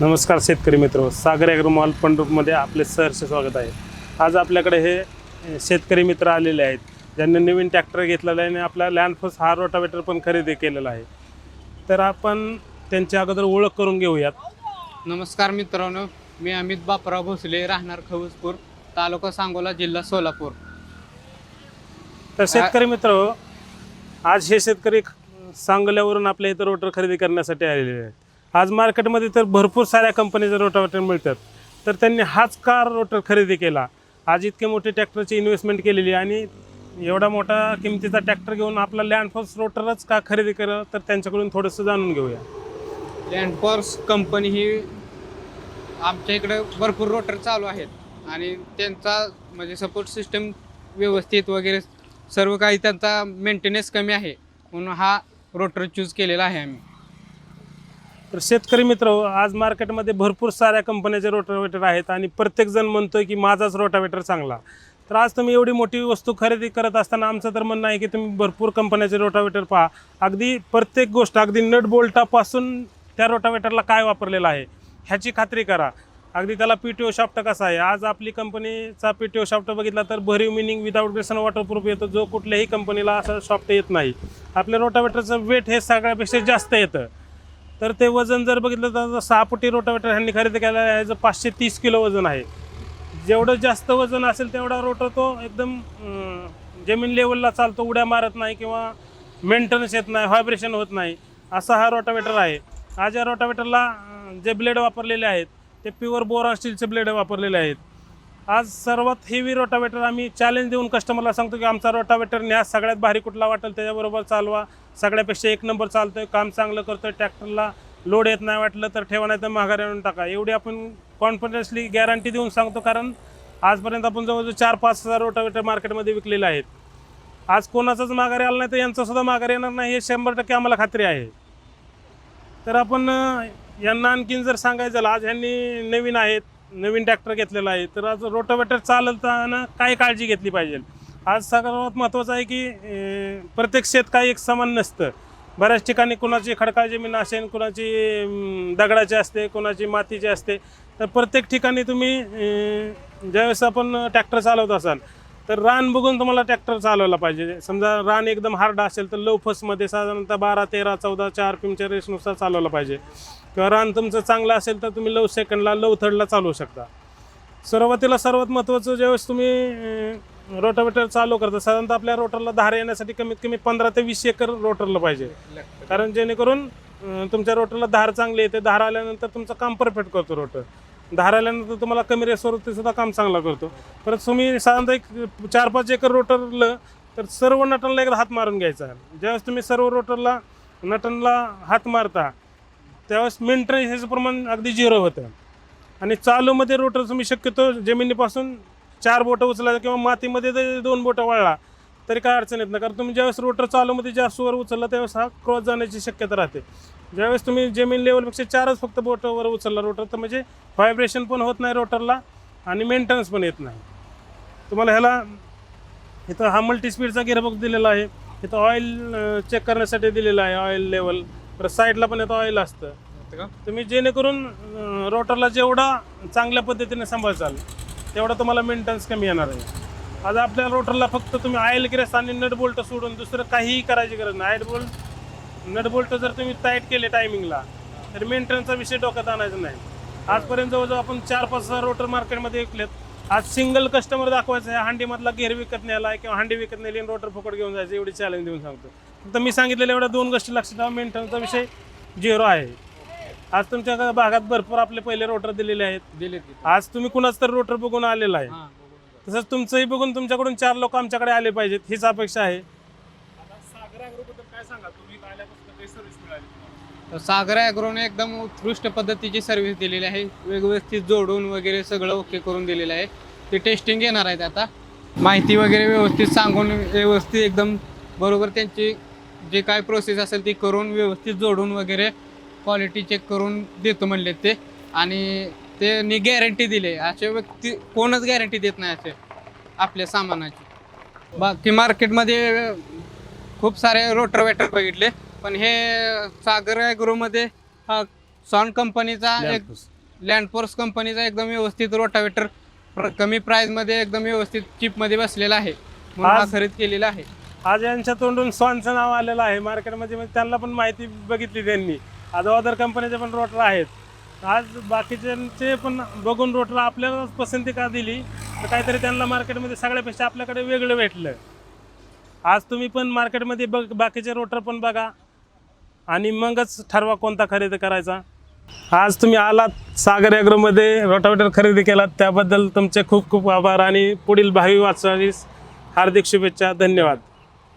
नमस्कार शेतकरी मित्र. सागर ॲग्रो मॉल पंढरपूरमध्ये आपले सहर्ष स्वागत आहे. आज आपल्याकडे हे शेतकरी मित्र आलेले आहेत. ज्यांनी नवीन ट्रॅक्टर घेतलेला आहे आणि आपला लँडफोर्स हा रोटावेटर पण खरेदी केलेला आहे. तर आपण त्यांच्या अगोदर ओळख करून घेऊयात. नमस्कार मित्रांनो मी अमित बापराव भोसले राहणार खवसपूर तालुका सांगोला जिल्हा सोलापूर. तर शेतकरी मित्र आज हे शेतकरी सांगल्यावरून आपल्या इथं रोटर खरेदी करण्यासाठी आलेले आहेत. आज मार्केटमध्ये तर भरपूर साऱ्या कंपनीचे रोटावेटर मिळतात. तर त्यांनी हाच कार रोटर खरेदी केला. आज इतके मोठे ट्रॅक्टरची इन्व्हेस्टमेंट केलेली आहे आणि एवढा मोठा किमतीचा ट्रॅक्टर घेऊन आपला लँडफोर्स रोटरच का खरेदी करा तर त्यांच्याकडून थोडंसं जाणून घेऊया. लँडफोर्स कंपनी ही आमच्या इकडे भरपूर रोटर चालू आहेत. आणि त्यांचा म्हणजे सपोर्ट सिस्टम व्यवस्थित वगैरे सर्व काही त्यांचा मेंटेनन्स कमी आहे. म्हणून हा रोटर चूज केलेला आहे आम्ही. तर शेतकरी मित्र आज मार्केटमध्ये भरपूर साऱ्या कंपन्याचे रोटावेटर आहेत आणि प्रत्येकजण म्हणतोय की माझाच रोटावेटर चांगला. तर आज तुम्ही एवढी मोठी वस्तू खरेदी करत असताना आमचं तर म्हणणं आहे की तुम्ही भरपूर कंपन्याचे रोटावेटर पहा. अगदी प्रत्येक गोष्ट अगदी नट बोल्टापासून त्या रोटावेटरला काय वापरलेलं आहे ह्याची खात्री करा. अगदी त्याला पी टी ओ शाफ्ट कसा आहे? आज आपली कंपनीचा पी टी ओ शाफ्ट बघितला तर भरीव मिनिंग विदाऊट बेसन वॉटरप्रूफ येतो. जो कुठल्याही कंपनीला असं शॉफ्ट येत नाही. आपल्या रोटावेटरचं वेट हे सगळ्यापेक्षा जास्त येतं. तर ते वजन जर बघितलं तर सहा फुटी रोटावेटर ह्यांनी खरेदी केला आहे. याचं पाचशे तीस किलो वजन आहे. जेवढं जास्त वजन असेल तेवढा रोटर तो एकदम जमीन लेवलला चालतो उड्या मारत नाही किंवा मेंटेनन्स येत नाही व्हायब्रेशन होत नाही. असा हा रोटावेटर आहे. आज या रोटावेटरला जे ब्लेड वापरलेले आहेत ते प्युअर बोरा स्टीलचे ब्लेड वापरलेले आहेत. आज सर्वात हेवी रोटावेटर आम्ही चॅलेंज देऊन कस्टमरला सांगतो की आमचा रोटावेटर न्या सगळ्यात भारी कुठला वाटेल त्याच्याबरोबर चालवा. सगळ्यापेक्षा एक नंबर चालतोय काम चांगलं करतोय ट्रॅक्टरला लोड येत नाही वाटलं तर ठेवा नाही तर माघारी आणून टाका. एवढी आपण कॉन्फिडन्सली गॅरंटी देऊन सांगतो कारण आजपर्यंत आपण जवळजवळ चार पाच हजार रोटावेटर मार्केटमध्ये विकलेले आहेत. आज कोणाचाच माघारी आला नाही तर यांचंसुद्धा माघारी येणार नाही हे शंभर टक्के आम्हाला खात्री आहे. तर आपण यांना आणखीन जर सांगायचं झालं आज ह्यांनी नवीन आहेत नवीन ट्रॅक्टर घेतलेला आहे तर आज रोटावेटर चालवताना काय काळजी घेतली पाहिजे? आज सर्वात महत्त्वाचं आहे की प्रत्येक शेत काही एक समान नसतं. बऱ्याच ठिकाणी कुणाची खडकाळ जमीन असेल कुणाची दगडाची असते कुणाची मातीची असते. तर प्रत्येक ठिकाणी तुम्ही ज्यावेळेस आपण ट्रॅक्टर चालवत असाल तर रान बघून तुम्हाला ट्रॅक्टर चालवला पाहिजे. समजा रान एकदम हार्ड असेल तर लो फसमध्ये साधारणतः बारा तेरा चौदा चार पिमच्या रेसनुसार चालवलं पाहिजे. किंवा रान तुमचं चांगलं असेल तर तुम्ही लव सेकंडला लव थर्डला चालवू शकता. सुरुवातीला सर्वात महत्त्वाचं ज्यावेळेस तुम्ही रोटावेटर चालू करता साधारणतः आपल्या रोटरला धार येण्यासाठी कमीत कमी पंधरा ते वीस एकर रोटरला पाहिजे. कारण जेणेकरून तुमच्या रोटरला धार चांगली येते धार आल्यानंतर तुमचं काम परफेक्ट करतो रोटर धार आल्यानंतर तुम्हाला कमी रेसवरती सुद्धा काम चांगला करतो. परत तुम्ही साधारणतः एक चार पाच एकर रोटरलं तर सर्व नटनला एकदा हात मारून घ्यायचा. ज्यावेळेस तुम्ही सर्व रोटरला नटनला हात मारता त्यावेळेस मेंटेन ह्याचं प्रमाण अगदी झिरो होतं. आणि चालूमध्ये रोटर तुम्ही शक्यतो जमिनीपासून चार बोटं उचलायचं किंवा मातीमध्ये जरी दोन बोटं वळला तरी काय अडचण येत नाही. कारण तुम्ही ज्यावेळेस रोटर चालूमध्ये जास्त वर उचलला त्यावेळेस हा क्रॉस जाण्याची शक्यता राहते. ज्यावेळेस तुम्ही जमीन लेवलपेक्षा चारच फक्त बोटवर उचलला रोटर तर म्हणजे व्हायब्रेशन पण होत नाही रोटरला आणि मेंटेनन्स पण येत नाही. तुम्हाला ह्याला इथं हा मल्टी स्पीडचा गिअरबॉक्स दिलेला आहे. इथं ऑइल चेक करण्यासाठी दिलेलं आहे ऑइल लेवल परत साईडला पण इथं ऑइल असतं. तुम्ही जेणेकरून रोटरला जेवढा चांगल्या पद्धतीने सांभाळचाल तेवढा तुम्हाला मेंटेनन्स कमी येणार आहे. आज आपल्या रोटरला फक्त तुम्ही ऑइल ग्रेस आणि नट बोल्ट सोडून दुसरं काहीही करायची गरज नाही. आयल बोल्ट नट बोल्ट जर तुम्ही टाईट केले टायमिंगला तर मेंटेनन्सचा विषय डोक्यात आणायचा नाही. आजपर्यंत जवळजवळ आपण चार पाच हजार रोटर मार्केटमध्ये विकलेत. आज सिंगल कस्टमर दाखवायचं आहे हांडीमधला घेर विकत न्यायला किंवा हांडी विकत नेली रोटर फुकट घेऊन जायचं एवढी चॅलेंज देऊन सांगतो. फक्त मी सांगितलेल्या एवढ्या दोन गोष्टी लक्षात ठेवा. मेंटेनन्सचा विषय झिरो आहे. आज तुमच्या भागात भरपूर आपले पहिले रोटर दिलेले आहेत. दिले आज तुम्ही कुणाच तर रोटर बघून आलेला आहे. तसंच तुमचंही बघून तुमच्याकडून चार लोक आमच्याकडे आले पाहिजेत हीच अपेक्षा आहे. तर सागर ॲग्रोने एकदम उत्कृष्ट पद्धतीची सर्व्हिस दिलेली आहे. व्यवस्थित जोडून वगैरे सगळं ओके करून दिलेलं आहे. ते टेस्टिंग घेणार आहेत आता. माहिती वगैरे व्यवस्थित सांगून व्यवस्थित एकदम बरोबर त्यांची जे काय प्रोसेस असेल ती करून व्यवस्थित जोडून वगैरे क्वालिटी चेक करून देतो म्हणले ते. आणि त्यांनी गॅरंटी दिली. असे व्यक्ती कोणच गॅरंटी देत नाही असे आपल्या सामानाची. बाकी मार्केटमध्ये खूप सारे रोटर वेटर बघितले. पण हे सागर ॲग्रोमध्ये हा सॉन कंपनीचा एक. लँडफोर्स कंपनीचा एकदम व्यवस्थित रोटावेटर कमी प्राइसमध्ये एकदम व्यवस्थित चिपमध्ये बसलेला आहे. म्हणून खरेदी केलेला आहे. आज यांच्या तोंडून स्वानचं नाव आलेलं आहे. मार्केटमध्ये म्हणजे त्यांना पण माहिती बघितली त्यांनी. आज अदर कंपनीचे पण रोटर आहेत. आज बाकीच्यांचे पण बघून रोटर आपल्यालाच पसंती का दिली. तर काहीतरी त्यांना मार्केटमध्ये सगळ्यापेक्षा आपल्याकडे वेगळं भेटलं. आज तुम्ही पण मार्केटमध्ये बघ बाकीचे रोटर पण बघा. आणि मगच ठरवा कोणता खरेदी करायचा. आज तुम्ही आलात सागर ॲग्रोमध्ये रोटावेटर खरेदी केलात. त्याबद्दल तुमचे खूप खूप आभार आणि पुढील भावी वाटचालीस हार्दिक शुभेच्छा. धन्यवाद.